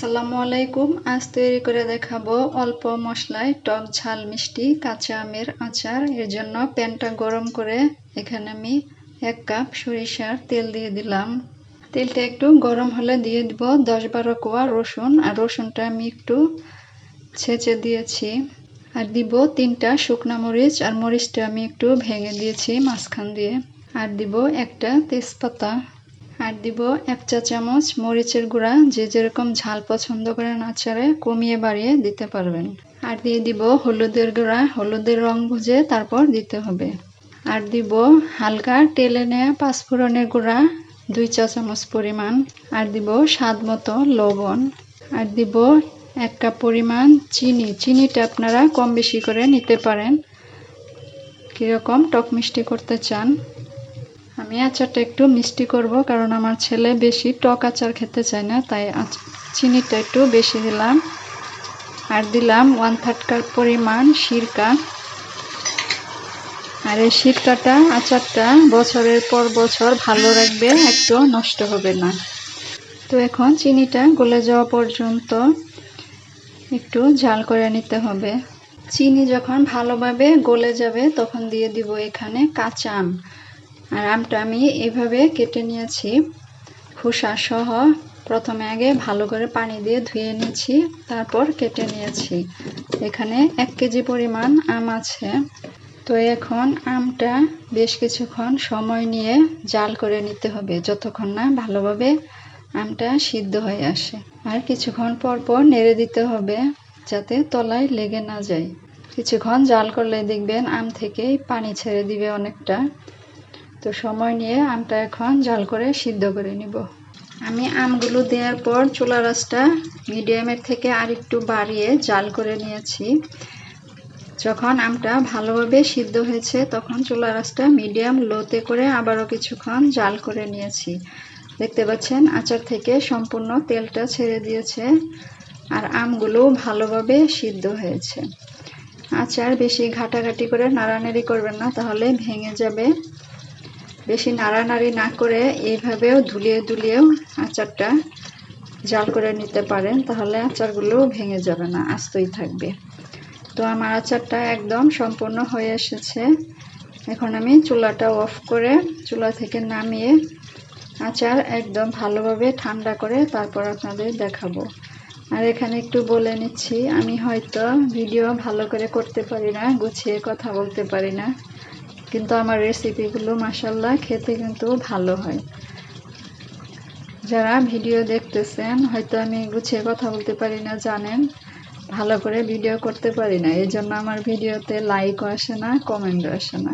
আসসালামু আলাইকুম। আজ তৈরি করে দেখাবো অল্প মশলায় টক ঝাল মিষ্টি, কাঁচা আমের আচার। এর জন্য প্যানটা গরম করে এখানে আমি এক কাপ সরিষার তেল দিয়ে দিলাম। তেলটা একটু গরম হলে দিয়ে দিব দশ বারো কোয়া রসুন। আর রসুনটা আমি একটু ছেঁচে দিয়েছি। আর দিব তিনটা শুকনা মরিচ। আর মরিচটা আমি একটু ভেঙে দিয়েছি মাঝখান দিয়ে। আর দিব একটা তেজপাতা। আর দিব এক চা চামচ মরিচের গুঁড়া, যে যেরকম ঝাল পছন্দ করেন আচারে, কমিয়ে বাড়িয়ে দিতে পারবেন। আর দিয়ে দিব হলুদের গুঁড়া, হলুদের রং বুঝে তারপর দিতে হবে। আর দিব হালকা টেলে নেওয়া পাঁচফোড়নের গুঁড়া, দুই চা চামচ পরিমাণ। আর দিব স্বাদ মতো লবণ। আর দিব এক কাপ পরিমাণ চিনি। চিনিটা আপনারা কম বেশি করে নিতে পারেন। কীরকম টক মিষ্টি করতে চান। আমি আচারটা একটু মিষ্টি করব, কারণ আমার ছেলে বেশি টক আচার খেতে চায় না, তাই চিনিটা একটু বেশি দিলাম। আর দিলাম ওয়ান থার্ড কাপ পরিমাণ সিরকা। আর এই সিরকাটা, আচারটা বছরের পর বছর ভালো রাখবে, একটু নষ্ট হবে না। তো এখন চিনিটা গলে যাওয়া পর্যন্ত একটু জাল করে নিতে হবে। চিনি যখন ভালোভাবে গলে যাবে, তখন দিয়ে দিব এখানে কাঁচা আম। আর আমটা আমি এভাবে কেটে নিয়েছি। খোসা সহ প্রথমে আগে ভালো করে পানি দিয়ে ধুয়ে নিয়েছি, তারপর কেটে নিয়েছি। এখানে এক কেজি পরিমাণ আম আছে। তো এখন আমটা বেশ কিছুক্ষণ সময় নিয়ে জাল করে নিতে হবে, যতক্ষণ না ভালোভাবে আমটা সিদ্ধ হয়ে আসে। আর কিছুক্ষণ পর পর নেড়ে দিতে হবে, যাতে তলায় লেগে না যায়। কিছুক্ষণ জাল করলে দেখবেন আম থেকেই পানি ছেড়ে দিবে অনেকটা। তো সময় নিয়ে আমটা এখন জাল করে সিদ্ধ করে নিব। আমি আমগুলো দেওয়ার পর চুলা রাসটা মিডিয়ামের থেকে আর একটু বাড়িয়ে জাল করে নিয়েছি। যখন আমটা ভালোভাবে সিদ্ধ হয়েছে, তখন চুলা রাসটা মিডিয়াম লোতে করে আবারও কিছুক্ষণ জাল করে নিয়েছি। দেখতে পাচ্ছেন, আচার থেকে সম্পূর্ণ তেলটা ছেড়ে দিয়েছে আর আমগুলো ভালোভাবে সিদ্ধ হয়েছে। আচার বেশি ঘাটাঘাটি করে নাড়ানাড়ি করবেন না, তাহলে ভেঙে যাবে। বেশি নাড়ানাড়ি না করে এইভাবেও ধুলিয়ে ধুলিয়েও আচারটা জাল করে নিতে পারেন, তাহলে আচারগুলো ভেঙে যাবে না, আস্তই থাকবে। তো আমার আচারটা একদম সম্পূর্ণ হয়ে এসেছে। এখন আমি চুলাটা অফ করে চুলা থেকে নামিয়ে আচার একদম ভালোভাবে ঠান্ডা করে তারপর আপনাদের দেখাবো। আর এখানে একটু বলে নিচ্ছি, আমি হয়তো ভিডিও ভালো করে করতে পারি না, গুছিয়ে কথা বলতে পারি না। কিন্তু আমার রেসিপিগুলো মাসাল্লাহ খেতে কিন্তু ভালো হয়। যারা ভিডিও দেখতেছেন, হয়তো আমি গুছিয়ে কথা বলতে পারি না, জানেন। ভালো করে ভিডিও করতে পারি না এই জন্য আমার ভিডিওতে লাইকও আসে না কমেন্টও আসে না।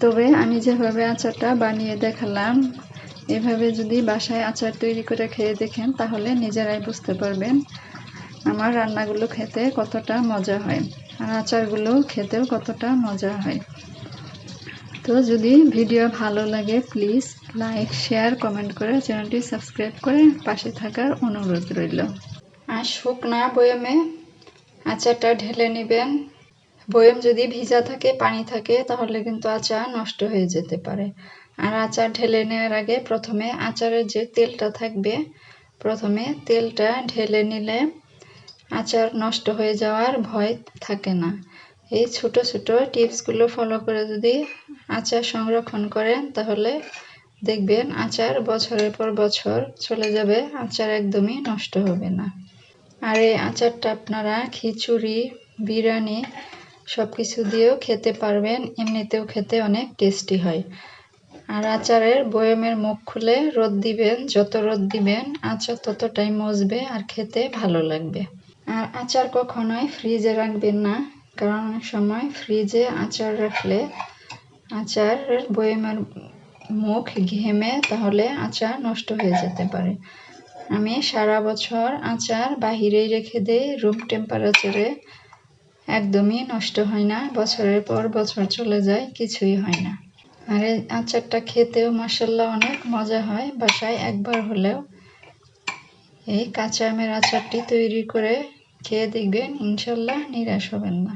তবে আমি যেভাবে আচারটা বানিয়ে দেখালাম, এভাবে যদি বাসায় আচার তৈরি করে খেয়ে দেখেন, তাহলে নিজেরাই বুঝতে পারবেন আমার রান্নাগুলো খেতে কতটা মজা হয়, আর আচারগুলো খেতেও কতটা মজা হয়। তো যদি ভিডিও ভালো লাগে প্লিজ লাইক শেয়ার কমেন্ট করে চ্যানেলটি সাবস্ক্রাইব করে পাশে থাকার অনুরোধ রইল। আর শুকনা বয়মে, আচারটা ঢেলে নেবেন। বয়ম যদি ভিজা থাকে, পানি থাকে, তাহলে কিন্তু আচার নষ্ট হয়ে যেতে পারে। আর আচার ঢেলে নেওয়ার আগে প্রথমে আচারের যে তেলটা থাকবে, প্রথমে তেলটা ঢেলে নিলে আচার নষ্ট হয়ে যাওয়ার ভয় থাকে না। এই ছোট ছোট টিপসগুলো ফলো করে যদি আচার সংরক্ষণ করেন, তাহলে দেখবেন আচার বছরের পর বছর চলে যাবে, আচার একদমই নষ্ট হবে না। আর এই আচারটা আপনারা খিচুড়ি, বিরিয়ানি সব কিছু দিয়েও খেতে পারবেন, এমনিতেও খেতে অনেক টেস্টি হয়। আর আচারের বয়মের মুখ খুলে রোদ দিবেন, যত রোদ দিবেন, আচার ততটাই মজবে আর খেতে ভালো লাগবে। আর আচার কখনোই ফ্রিজে রাখবেন না। কারণ অনেক সময় ফ্রিজে আচার রাখলে আচারের বয়মের মুখ ঘেমে তাহলে আচার নষ্ট হয়ে যেতে পারে। আমি সারা বছর আচার বাহিরেই রেখে দেই রুম টেম্পারেচারে একদমই নষ্ট হয় না, বছরের পর বছর চলে যায়, কিছুই হয় না। আর এই আচারটা খেতেও মাসাল্লাহ অনেক মজা হয়, বাসায় একবার হলেও। এই কাঁচা আমের আচারটি তৈরি করে খেয়ে দেখবেন ইনশাল্লাহ নিরাশ হবেন না।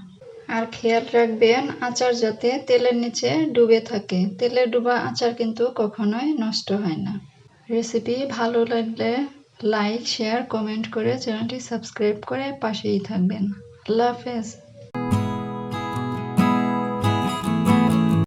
আর খেয়াল রাখবেন, আচার যাতে তেলের নিচে ডুবে থাকে। তেলে ডুবা আচার কিন্তু কখনোই নষ্ট হয় না। রেসিপি ভালো লাগলে লাইক, শেয়ার, কমেন্ট করে চ্যানেলটি সাবস্ক্রাইব করে পাশেই থাকবেন। আল্লাহ হাফেজ।